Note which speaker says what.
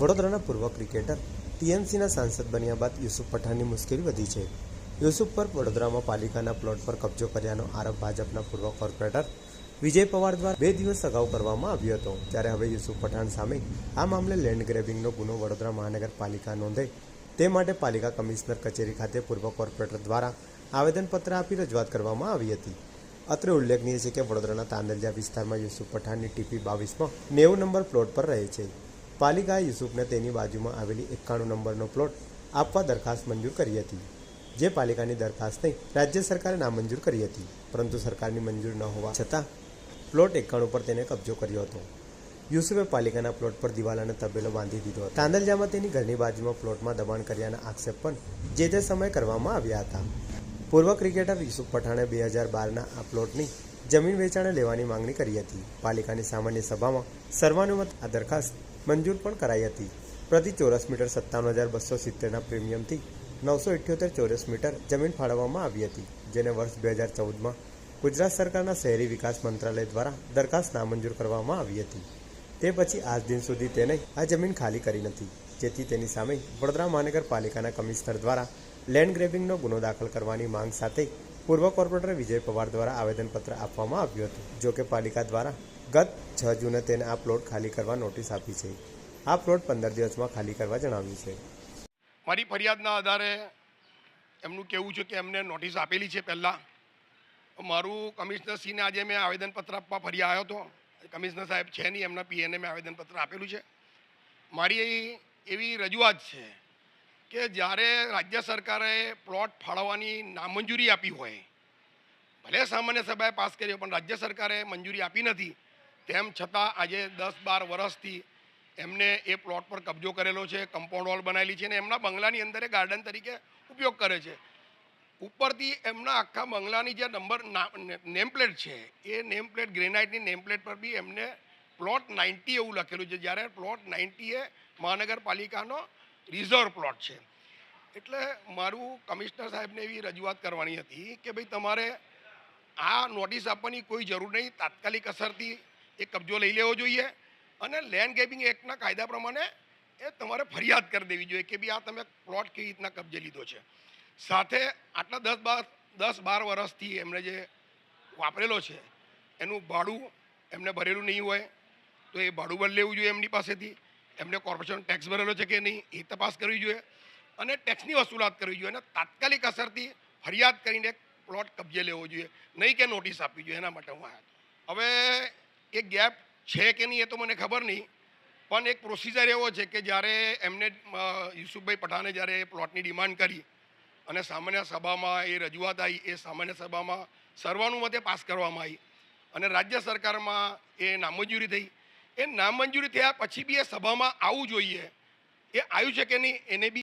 Speaker 1: વડોદરાના પૂર્વ ક્રિકેટર ટીએમસીના સાંસદ બન્યા બાદ યુસુફ પઠાણની મુશ્કેલી વધી છે. યુસુફ પર વડોદરામાં પાલિકાના પ્લોટ પર કબજો કર્યાનો આરોપ ભાજપના પૂર્વ કોર્પોરેટર વિજય પવાર દ્વારા બે દિવસ અગાઉ કરવામાં આવ્યો હતો. ત્યારે હવે યુસુફ પઠાણ સામે આ મામલે લેન્ડ ગ્રેબિંગનો ગુનો વડોદરા મહાનગરપાલિકા નોંધે. તે માટે પાલિકા કમિશનર કચેરી ખાતે પૂર્વ કોર્પોરેટર દ્વારા આવેદનપત્ર આપી રજૂઆત કરવામાં આવી હતી. અત્રે ઉલ્લેખનીય છે કે વડોદરાના તાંદલજા વિસ્તારમાં યુસુફ પઠાણની ટીપી બાવીસમાં નેવું નંબર પ્લોટ પર રહે છે. પાલિકાએ યુસુફને તેની બાજુમાં આવેલી એકાણું નંબરનો પ્લોટ આપવા દરખાસ્ત મંજૂર કરી હતી, જે પાલિકાની દરખાસ્તને રાજ્ય સરકારે નામંજૂર કરી હતી. પરંતુ સરકારની મંજૂર ન હોવા છતાં, પ્લોટ એકાણું પર તેને કબજો કર્યો હતો. યુસુફે પાલિકાના પ્લોટ પર દિવાલ અને તબેલો બાંધી દીધો હતો. તાંદલજામાં તેની ઘરની બાજુમાં પ્લોટમાં દબાણ કર્યાના આક્ષેપ પણ જે તે સમયે કરવામાં આવ્યા હતા. પૂર્વ ક્રિકેટર યુસુફ પઠાણે બે હજાર બારના આ પ્લોટની જમીન વેચાણે લેવાની માંગણી કરી હતી. પાલિકાની સામાન્ય સભામાં સર્વાનુમત આ દરખાસ્ત મંજૂર પણ કરાઈ હતી. પ્રતિ ચોરસ મીટર સત્તાવન હજાર બસો સિત્તેરના પ્રીમિયમથી નવસો ઇઠ્યોતેર ચોરસ મીટર જમીન ફાળવવામાં આવી હતી, જેને વર્ષ બે હજાર ચૌદમાં ગુજરાત સરકારના શહેરી વિકાસ મંત્રાલય દ્વારા દરખાસ્ત નામંજૂર કરવામાં આવી હતી. તે પછી આજ દિન સુધી તેને આ જમીન ખાલી કરી નથી, જેથી તેની સામે વડોદરા મહાનગરપાલિકાના કમિશનર દ્વારા લેન્ડ ગ્રેબિંગનો ગુનો દાખલ કરવાની માંગ સાથે પૂર્વ કોર્પોરેટર વિજય પવાર દ્વારા આવેદનપત્ર આપવામાં આવ્યું હતું, જોકે પાલિકા દ્વારા ગત છ જૂને તેને આ પ્લોટ ખાલી કરવા નોટિસ આપી છે. આ પ્લોટ પંદર દિવસમાં ખાલી કરવા જણાવ્યું છે.
Speaker 2: મારી ફરિયાદના આધારે એમનું કહેવું છે કે એમને નોટિસ આપેલી છે પહેલાં. મારું કમિશનરશ્રીને આજે મેં આવેદનપત્ર આપવા ફરી આવ્યો હતો. કમિશનર સાહેબ છે નહીં, એમના પીએને મેં આવેદનપત્ર આપેલું છે. મારી એવી રજૂઆત છે કે જ્યારે રાજ્ય સરકારે પ્લોટ ફાળવવાની નામંજૂરી આપી હોય, ભલે સામાન્ય સભાએ પાસ કર્યો, પણ રાજ્ય સરકારે મંજૂરી આપી નથી તેમ છતાં આજે દસ બાર વર્ષથી એમને એ પ્લોટ પર કબજો કરેલો છે કમ્પાઉન્ડ વોલ બનાવેલી છે અને એમના બંગલાની અંદર એ ગાર્ડન તરીકે ઉપયોગ કરે છે. ઉપરથી એમના આખા બંગલાની જે નંબર નેમ પ્લેટ છે, એ નેમ પ્લેટ ગ્રેનાઇટની નેમ પ્લેટ પર બી એમને પ્લોટ નાઇન્ટી એવું લખેલું છે, જ્યારે પ્લોટ નાઇન્ટી એ મહાનગરપાલિકાનો રિઝર્વ પ્લોટ છે. એટલે મારું કમિશનર સાહેબને એવી રજૂઆત કરવાની હતી કે ભાઈ તમારે આ નોટિસ આપવાની કોઈ જરૂર નહીં, તાત્કાલિક અસરથી એ કબજો લઈ લેવો જોઈએ અને લેન્ડ ગેપિંગ એક્ટના કાયદા પ્રમાણે એ તમારે ફરિયાદ કરી દેવી જોઈએ કે ભાઈ આ તમે પ્લોટ કેવી રીતના કબજે લીધો છે. સાથે આટલા દસ બાર દસ બાર વર્ષથી એમણે જે વાપરેલો છે, એનું ભાડું એમને ભરેલું નહીં હોય, તો એ ભાડું પણ લેવું જોઈએ એમની પાસેથી. એમને કોર્પોરેશન ટેક્સ ભરેલો છે કે નહીં એ તપાસ કરવી જોઈએ અને ટેક્સની વસૂલાત કરવી જોઈએ અને તાત્કાલિક અસરથી ફરિયાદ કરીને પ્લોટ કબજે લેવો જોઈએ. નહીં કે નોટિસ આપવી જોઈએ, એના માટે હું આવ્યા હવે એ ગેપ છે કે નહીં એ તો મને ખબર નહીં. પણ એક પ્રોસિજર એવો છે કે જ્યારે એમને યુસુફભાઈ પઠાણે જ્યારે પ્લોટની ડિમાન્ડ કરી અને સામાન્ય સભામાં એ રજૂઆત આવી, એ સામાન્ય સભામાં સર્વાનુમતે પાસ કરવામાં આવી અને રાજ્ય સરકારમાં એ નામંજૂરી થઈ. એ નામંજૂરી થયા પછી બી એ સભામાં આવવું જોઈએ. એ આવ્યું છે કે નહીં, એને બી